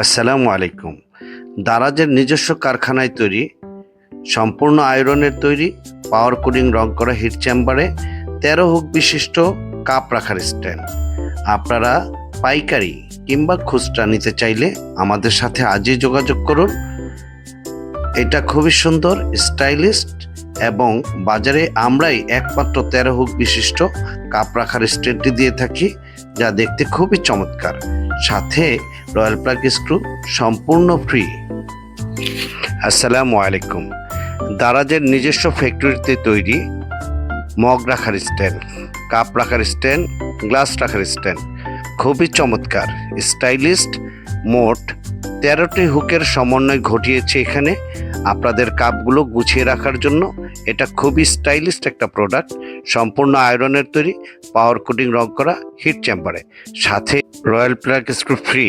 আসসালামু আলাইকুম। দারাজের নিজস্ব কারখানায় তৈরি, সম্পূর্ণ আয়রনের তৈরি, পাওয়ার কুলিং রং করা হিট চেম্বারে তেরো হুক বিশিষ্ট কাপ রাখার স্ট্যান্ড। আপনারা পাইকারি কিংবা খুচরা নিতে চাইলে আমাদের সাথে আজই যোগাযোগ করুন। এটা খুবই সুন্দর, স্টাইলিস্ট এবং বাজারে আমরাই একমাত্র তেরো হুক বিশিষ্ট কাপ রাখার স্ট্যান্ডটি দিয়ে থাকি, যা দেখতে খুবই চমৎকার। সাথে রয়্যাল প্লাগ স্ক্রু সম্পূর্ণ ফ্রি। আসসালামু আলাইকুম। দারাজের নিজস্ব ফ্যাক্টরিতে তৈরি মগ রাখার স্ট্যান্ড, কাপ রাখার স্ট্যান্ড, গ্লাস রাখার স্ট্যান্ড। খুবই চমৎকার, স্টাইলিস্ট, মোট তেরোটি হুকের সমন্বয় ঘটিয়েছে এখানে। আপনাদের কাপগুলো গুছিয়ে রাখার জন্য এটা খুবই স্টাইলিস্ট একটা প্রোডাক্ট সম্পূর্ণ আয়রনের তৈরি পাওয়ার কোটিং রং করা হিট চেম্বারে সাথে রয়্যাল প্লাগ স্ক্রু ফ্রি